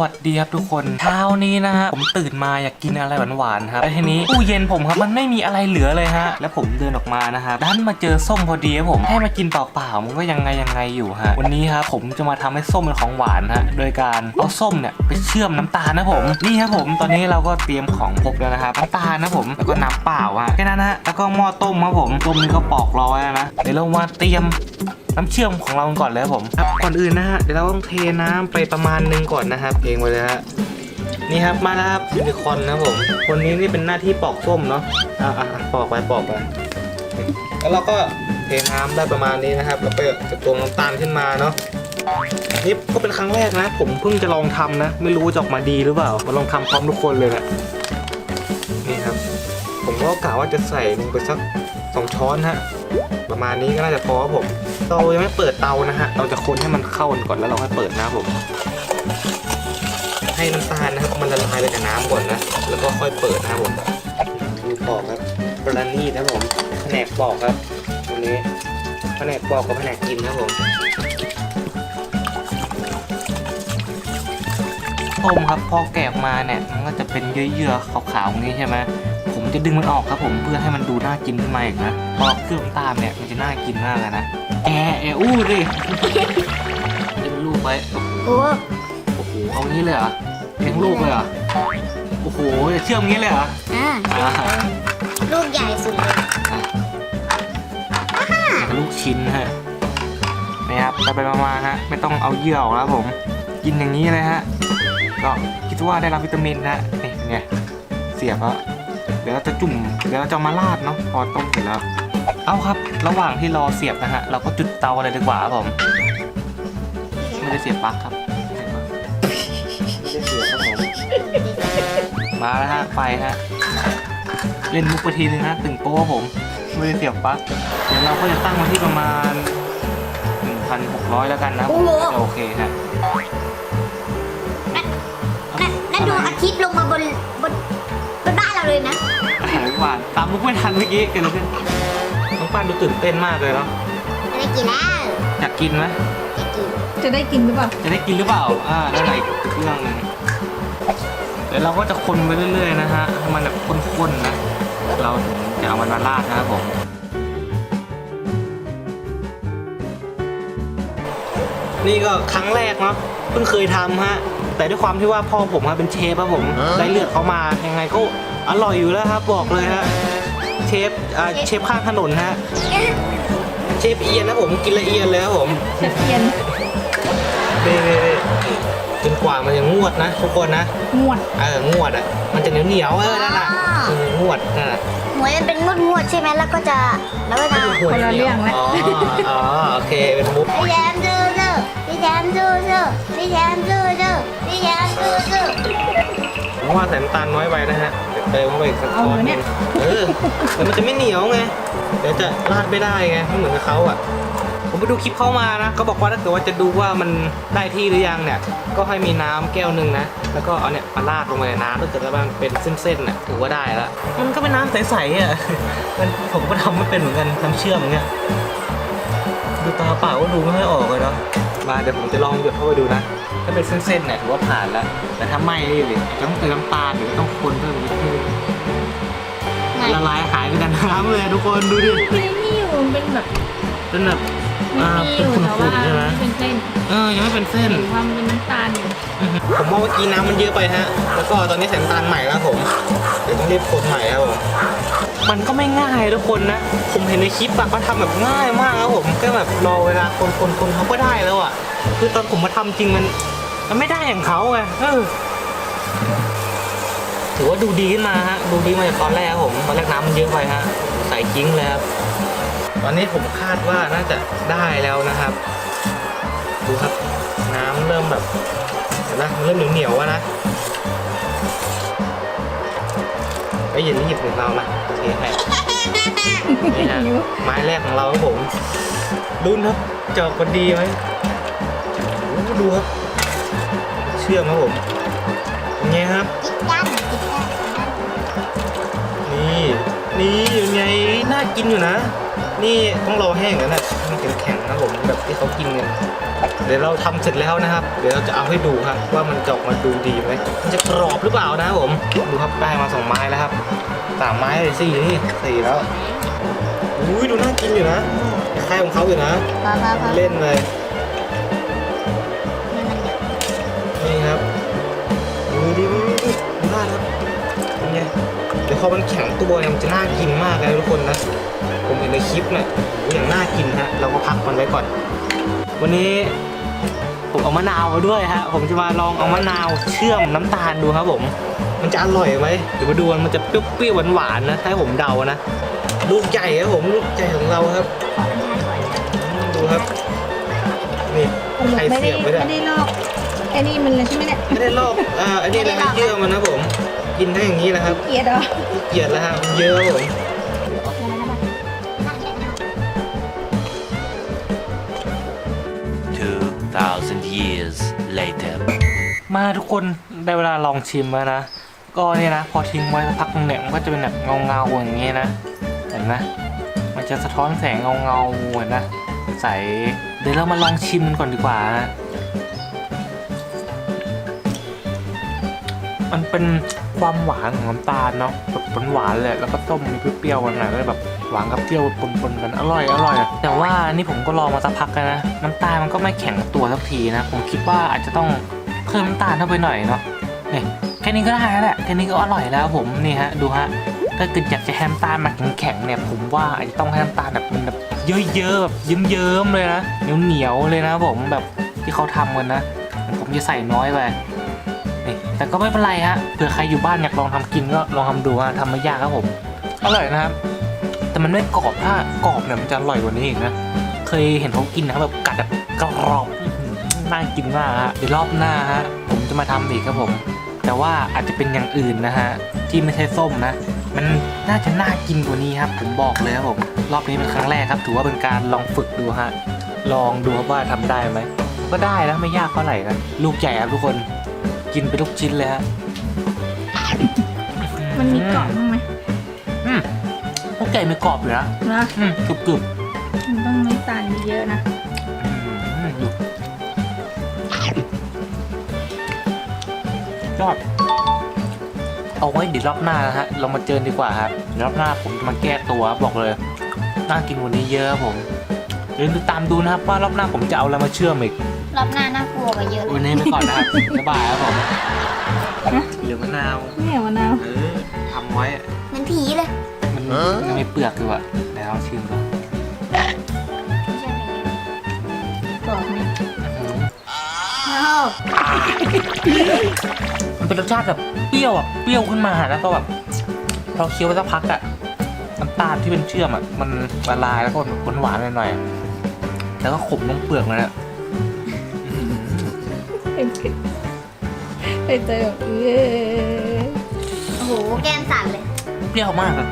วัสดีครับทุกคนเช้านี้นะฮะผมตื่นมาอยากกินอะไรหวานๆครับแล้วทีนี้ตู้เย็นผมครับมันไม่มีอะไรเหลือเลยฮะแล้วผมเดินออกมานะครับดันมาเจอส้มพอดีครับผมให้มากินเปล่าๆมันก็ยังไงยังไงอยู่ฮะวันนี้ครับผมจะมาทำให้ส้มเป็นของหวานฮะโดยการเอาส้มเนี่ยไปเชื่อมน้ำตาลนะผมนี่ครับผมตอนนี้เราก็เตรียมของครบแล้วนะครับน้ำตาลนะผมแล้วก็น้ำเปล่าฮะแค่นั้นฮะแล้วก็หม้อต้มครับผมต้มนี่ก็ปอกรอแล้วนะเดี๋ยวเรามาเตรียม น้ำเชื่อมของเราก่อนเลยครับผมครับก่อนอื่นนะฮะเดี๋ยวเราต้องเทน้ำไปประมาณหนึงก่อนนะครับเองไปเลยฮะนี่ครับมาแล้วครับยูนิคอนนะผมคนนี้นี่เป็นหน้าที่ปอกส้มเนาะอะอะอะปอกไปปอกไปแล้วเราก็เทน้ำได้ประมาณนี้นะครับแล้วก็จะตวงน้ำตาลขึ้นมาเนาะนี่ก็เป็นครั้งแรกนะ ผมเพิ่งจะลองทำนะ ไม่รู้จะออกมาดีหรือเปล่ามาลองทำพร้อมทุกคนเลยแหละนี่ครับ ผมก็กะว่าจะใส่ลงไปสักสองช้อนฮะ ประมาณนี้ก็น่าจะพอครับผมเรายังไม่เปิดเตานะฮะเราจะคนให้มันเข้ากันก่อนแล้วเราค่อยเปิดนะครับผม ให้น้ำตาลนะครับมันละลายไปกับน้ำก่อนนะแล้วก็ค่อยเปิดนะครับผมดูปอกครับปราณีตนะครับผมแผนกปอกครับตรงนี้แผนกปอกกับแผนกกินนะครับผมต้มครับพอแกะออกมาเนี่ยมันก็จะเป็นเยื่อๆขาวๆอย่างนี้ใช่ไหมผม จะดึงมันออกครับผมเพื่อให้มันดูน่ากินขึ้นมาอีกนะพอเครื่องน้ำตาลเนี่ยมันจะน่ากินมากเลยนะแอแออู้ดิเลี้ยงลูกไว้โอ้โอ้โหเอางี้เลยเหรอเลี้ยงลูกเลยเหรอโอ้โหจะเชื่อมงี้เลยเหรออ่าอ่าลูกใหญ่สุดเลยลูกชิ้นฮะนี่ครับไปไปมาๆฮะไม่ต้องเอาเยื่อออกแล้วผม กินอย่างนี้เลยฮะก็คิดว่าได้รับวิตามินนะนี่เป็นไงเสียบแล้ว เดี๋ยวเราจะจุ่มเดี๋ยวเราจะเอามาราดเนาะพอต้มเสร็จแล้ว เอาครับ ระหว่างที่รอเสียบนะฮะเราก็จุดเตาเลยดีกว่าครับผมไม่ได้เสียบปลั๊กครับไม่ได้เสียบครับผมมาแล้วฮะไฟฮะเล่นมุกไปทีนึงฮะตึงโป๊ะผมไม่ได้เสียบปลั๊กเดี๋ยวเราก็จะตั้งไว้ที่ประมาณ 1,600 แล้วกันนะผมจะโอเคฮะนั่นนั่นดวงอาทิตย์ลงมา มมุกไม่ทันเมื่อกี้เกิดอะไรขึ้นน้องป้านดูตื่นเต้นมากเลยเนาะจะได้กินแล้วอยากกินไหมจะกินจะได้กินหรือเปล่าจะได้กินหรือเปล่า อ่านั่นแหละอีกเรื่องหนึงเดี๋ยวเราก็จะคนไปเรื่อยๆนะฮะให้มันแบบข้นๆนะ เราถึงจะเอามันมาราดนะครับผม นี่ก็ครั้งแรกเนาะ เพิ่งเคยทำฮะ แต่ด้วยความที่ว่าพ่อผมฮะเป็นเชฟครับผม ได้เลือดเขามายังไงก็อร่อยอยู่แล้วครับบอกเลยฮะ เชฟอ่าเชฟข้างถนนฮะ เชฟเอียนนะผมกินละเอียนเลยครับผมเชฟเอียนเบ้ๆจนกว่ามันจะงวดนะทุกคนนะ งวดเอองวดอะ มันจะเหนียวเหนียวๆเออนั่นน่ะเอองวดนั่นน่ะหมวยมันเป็นงวดงวดๆใช่ไหมแล้วก็จะแล้วก็จะคนละเรื่องแล้ว อ๋ออ๋อโอเคเป็นมุกพี่แชมป์สู้สู้ พี่แชมป์สู้สู้พี่แชมป์สู้สู้พี่แชมป์สู้สู้ผมว่าใส่น้ำตาลน้อยไปนะฮะเดี๋ยวเติมเข้าไปอีกสักช้อนหนึงเออแต่มันจะไม่เหนียวไงเดี๋ยวจะราดไม่ได้ไงไม่เหมือนกับเขาอะ ผมไปดูคลิปเข้ามานะเขาบอกว่าถ้าเกิดว่าจะดูว่ามันได้ที่หรือยังเนี่ย ก็ให้มีน้ำแก้วหนึ่งนะ แล้วก็เอาเนี่ยมาราดลงไปในน้ำถ้าเกิดว่ามันเป็นเส้นๆน่ะถือว่าได้แล้วมันก็เป็นน้ำใสๆอะ มันผมก็ทำไม่เป็นเหมือนกันน้ำเชื่อมอย่างเงี้ย ดูตาเปล่าก็ดูไม่ค่อยออกเลยเนาะมาเดี๋ยวผมจะลองหยดเข้าไปดูนะ ถ้าเป็นเส้นๆเนี่ยถือว่าผ่านแล้ว แต่ถ้าไม่นี่เลยอาจจะต้องเติมน้ำตาลหรือต้องคนเพิ่มนิดนึงละลายหายไปกับน้ำเลยทุกคนดูดิไม่มีอยู่มันเป็นแบบเป็นแบบมัน อ่ามีอเป็นยู่ขุแต่ว่า่นๆใช่ไหม เป็นเส้นเออยังไม่เป็นเส้น เห็นความเป็นน้ำตาลอยู่ผมว่าเมื่อกี้น้ำมันเยอะไปฮะ แล้วก็ตอนนี้ใส่น้ำตาลใหม่แล้วผม เดี๋ยวต้องรีบคนใหม่ครับผม มันก็ไม่ง่ายทุกคนนะ ผมเห็นในคลิปอะเขาทำแบบง่ายมากครับผมก็แบบรอเวลาคนคนคนเขาก็ได้แล้วอะคือตอนผมมาทำจริงมัน มันไม่ได้อย่างเขาไงเออ ถือว่าดูดีขึ้นมาฮะ ดูดีมาจากตอนแรกครับผม ตอนแรกน้ำมันเยอะไปฮะ ใส่กิ้งเลยครับ ตอนนี้ผมคาดว่าน่าจะได้แล้วนะครับ ดูครับน้ำเริ่มแบบเห็นไหมมันเริ่มเหนียวๆแล้วนะไอ้ยเย็นนี่หยิบของเรามาโอเคให้นี่ฮะไม้แรกของเราครับผมรุ่นครับเจอกคนดีไหมโอ้โหดูครับ เชื่อมครับผมเป็นไงครับจิกด้านจิกด้านนี่นี่ยังไงน่ากินอยู่นะ นี่ต้องรอแห้งแล้วนะมันแข็งๆนะผมแบบที่เขากินกันเดี๋ยวเราทำเสร็จแล้วนะครับ เดี๋ยวเราจะเอาให้ดูครับ ว่ามันจะออกมาดูดีไหมมันจะกรอบหรือเปล่านะครับผมดูครับได้มาสองไม้แล้วครับสามไม้เลยสี่นี่สี่แล้วอุ้ยดูน่ากินอยู่นะคล้ายของเขาอยู่นะพอพอพอเล่นเลยนี่มันเยอะนี่ครับดูดิดูดิดูดูน่าครับเป็นไงเดี๋ยวพอมันแข็งตัวเนี่ยมันจะน่ากินมากเลยนะทุกคนนะ ผมเห็นในคลิปเนี่ยโอ้โหอย่างน่ากินฮะเราก็พักมันไว้ก่อน วันนี้ผมเอามะนาวมาด้วยฮะผมจะมาลองเอามะนาวเชื่อมน้ำตาลดูครับผม มันจะอร่อยไหมเดี๋ยวมาดูกันมันจะเปรี้ยวๆหวานๆนะถ้าให้ผมเดานะลูกใหญ่ครับผมลูกใหญ่ของเราครับอืมดูครับนี่สรุปไข่ไม่ได้เสียบไว้ด้วยไม่ได้ลอกไอ้นี่มันเลยใช่ไหมเนี่ยไม่ได้ลอกอ่าอันนี้เลยเยื่อมันนะผม กินได้อย่างนี้แหละครับเกลียดเหรอเกลียดแล้วฮะมันเยอะครับผม มาทุกคนได้เวลาลองชิมแล้วนะ ก็เนี่ยนะ พอทิ้งไว้สักพักนึงเนี่ยมันก็จะเป็นแบบเงาๆอย่างเงี้ยนะ เห็นไหมมันจะสะท้อนแสงเงาๆเห็นนะใสเดี๋ยวเรามาลองชิมกันก่อนดีกว่านะมันเป็นความหวานของน้ำตาลเนาะแบบหวานๆเลยแล้วก็ต้มมีเปรี้ยวๆกันหน่อยก็เลยแบบหวานกับเปรี้ยวปนๆกันอร่อยอร่อยแต่ว่านี่ผมก็ลองมาสักพักแล้วนะน้ำตาลมันก็ไม่แข็งตัวสักทีนะ ผมคิดว่าอาจจะต้อง พิ่มน้ำตาลเข้าไปหน่อยเนาะนี่แค่นี้ก็ได้แล้วแหละแค่นี้ก็อร่อยแล้วผมนี่ฮะดูฮะถ้าเกิดอยากจะให้น้ำตาลมาแข็งๆเนี่ยผมว่าอาจจะต้องให้น้ำตาลแบบมันแบบเยอะๆแบบเยิ้มๆเลยนะเหนียวๆเลยนะผมแบบที่เขาทำกันนะ ผมจะใส่น้อยไปนี่แต่ก็ไม่เป็นไรฮะเผื่อใครอยู่บ้านอยากลองทำกินก็ลองทำดูฮะทำไม่ยากครับผมอร่อยนะครับแต่มันไม่กรอบถ้ากรอบเนี่ยมันจะอร่อยกว่านี้อีกนะเคยเห็นเขากินนะครับแบบกัดแบบกรอบ น่ากินมากฮะเดี๋ยวรอบหน้าฮะผมจะมาทำอีกครับผม แต่ว่าอาจจะเป็นอย่างอื่นนะฮะที่ไม่ใช่ส้มนะ มันน่าจะน่ากินกว่านี้ครับ ผมบอกเลยครับผมรอบนี้เป็นครั้งแรกครับ ถือว่าเป็นการลองฝึกดูฮะลองดูครับว่าทำได้ไหมก็ได้นะไม่ยากเท่าไหร่นะลูกใหญ่ครับทุกคนกินไปทุกชิ้นเลยฮะมันมีกรอบบ้างไหมอืมลูกใหญ่ไม่กรอบเลยนะนะอืมกรึบกรึบมันต้องน้ำตาลเยอะๆนะ ยอดเอาไว้เดี๋ยวรอบหน้านะฮะเรามาเจอดีกว่าครับเดี๋ยวรอบหน้าผมจะมาแก้ตัวครับบอกเลยน่ากินกว่านี้เยอะครับผมเดี๋ยวติดตามดูนะครับว่ารอบหน้าผมจะเอาอะไรมาเชื่อมอีกรอบหน้าน่ากลัวกว่าเยอะวันนี้ไปก่อนนะครับบ๊ายบายครับผมฮะเหลือมะนาวไม่เอามะนาวเออทำไว้เหมันผีเลยมันมันไม่เปลือกคือว่ะแล้วเอาชิมดูกรอบไหมอื้อหือโอ้โห มันเป็นรสชาติแบบเปรี้ยวอะเปรี้ยวขึ้นมาแล้วก็แบบพอเคี้ยวไปสักพักอะน้ำตาลที่เป็นเชื่อมอะมันละลายแล้วก็แบบหวานๆหน่อยๆแล้วก็ขมลงเปลือกเลยนะอื้อหือไปเจอแบบเออโอ้โหแก้มสั่นเลย เปรี้ยวมากอะ